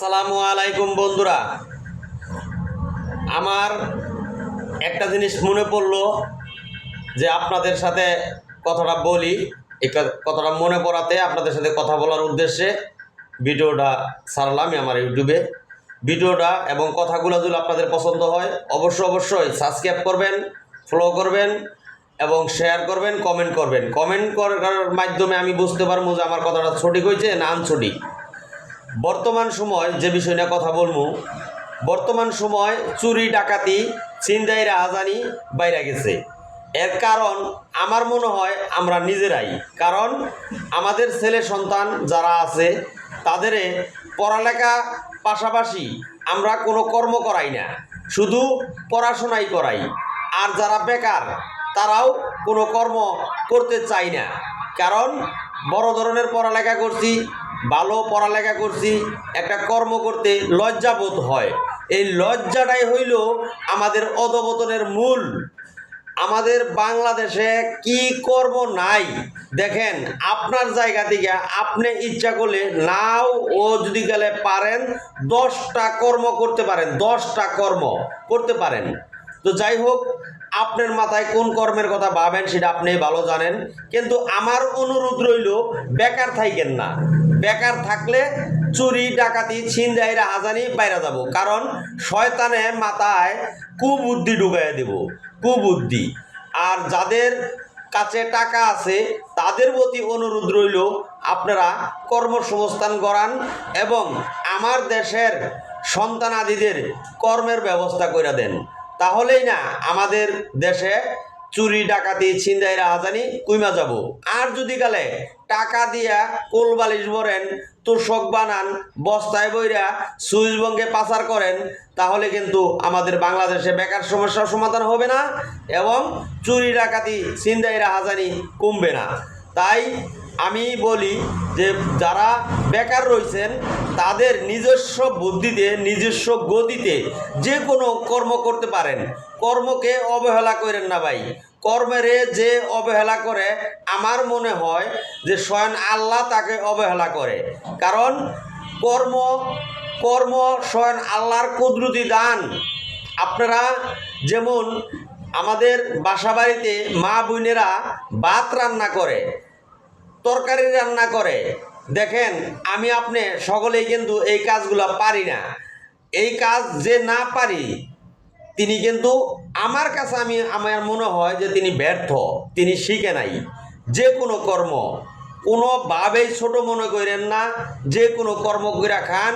আসসালামু আলাইকুম, বন্ধুরা। আমার একটা জিনিস মনে পড়ল যে আপনাদের সাথে কথাটা বলি। কথাটা মনে পড়াতে আপনাদের সাথে কথা বলার উদ্দেশ্যে ভিডিওটা ছাড়লাম আমার ইউটিউবে। ভিডিওটা এবং কথাগুলো যদি আপনাদের পছন্দ হয়, অবশ্যই অবশ্যই সাবস্ক্রাইব করবেন ফলো করবেন এবং শেয়ার করবেন কমেন্ট করবেন। কমেন্ট করার মাধ্যমে আমি বুঝতে পারব যে আমার কথাটা সঠিক হয়েছে না আনসঠিক। বর্তমান সময় যে বিষয় নিয়ে কথা বলব, বর্তমান সময় চুরি, ডাকাতি, ছিনতাই, রাহাজানি বাইরে গেছে। এর কারণ আমার মনে হয় আমরা নিজেরাই। কারণ আমাদের ছেলে সন্তান যারা আছে, তাদের পড়ালেখা পাশাপাশি আমরা কোনো কর্ম করাই না। শুধু পড়াশোনাই করাই। আর যারা বেকার, তারাও কোনো কর্ম করতে চাই না। কারণ বড় ধরনের পড়ালেখা করছি ভালো পড়ালেখা করছি, একটা কর্ম করতে লজ্জাবোধ হয়। এই লজ্জাটাই হইল আমাদের অধপতনের মূল। আমাদের বাংলাদেশে কি কর্ম নাই? দেখেন, আপনার জায়গা থেকে আপনি ইচ্ছা করলে নাও, ও যদি গেলে পারেন, দশটা কর্ম করতে পারেন, দশটা কর্ম করতে পারেন। তো যাই হোক, আপনার মাথায় কোন কর্মের কথা ভাবেন সেটা আপনি ভালো জানেন। কিন্তু আমার অনুরোধ রইল, বেকার থাইকেন না। বেকার থাকলে চুরি, ডাকাতি ছিনজাই রাহাজানি বাইরে যাব। কারণ শয়তানে মাথায় কুবুদ্ধি ঢুকাইয়া দেব, কুবুদ্ধি। আর যাদের কাছে টাকা আছে, তাদের প্রতি অনুরোধ রইল, আপনারা কর্মসংস্থান করান এবং আমার দেশের সন্তানাদিদের কর্মের ব্যবস্থা করে দেন। তাহলেই না আমাদের দেশে চুরি, ডাকাতি ছিনজাই রাহাজানি কুইমা যাব। আর যদি গেলে টাকা দিয়া কোল বালিশ ভরেন, তোষক বানান, বস্তায় বইরা সুইচ বঙ্গে পাচার করেন, তাহলে কিন্তু আমাদের বাংলাদেশে বেকার সমস্যার সমাধান হবে না এবং চুরি, ডাকাতি ছিনজাই রাহাজানি কমবে না। তাই আমি বলি যে যারা বেকার রয়েছেন, তাদের নিজস্ব বুদ্ধিতে, নিজস্ব গতিতে যে কোনো কর্ম করতে পারেন। কর্মকে অবহেলা করেন না ভাই। কর্মেরে যে অবহেলা করে, আমার মনে হয় যে স্বয়ং আল্লাহ তাকে অবহেলা করে। কারণ কর্ম কর্ম স্বয়ং আল্লাহর কুদরতি দান। আপনারা যেমন আমাদের বাসাবাড়িতে মা বোনেরা ভাত রান্না করে তরকারি রান্না করে। দেখেন, আমি আপনি সকলেই কিন্তু এই কাজগুলো পারি না। এই কাজ যে না পারি, তিনি কিন্তু আমার কাছে আমি, আমার মনে হয় যে তিনি ব্যর্থ, তিনি শিখে নাই। যে কোনো কর্ম, কোনোভাবেই ছোট মনে করেন না, যে কোনো কর্ম করে খান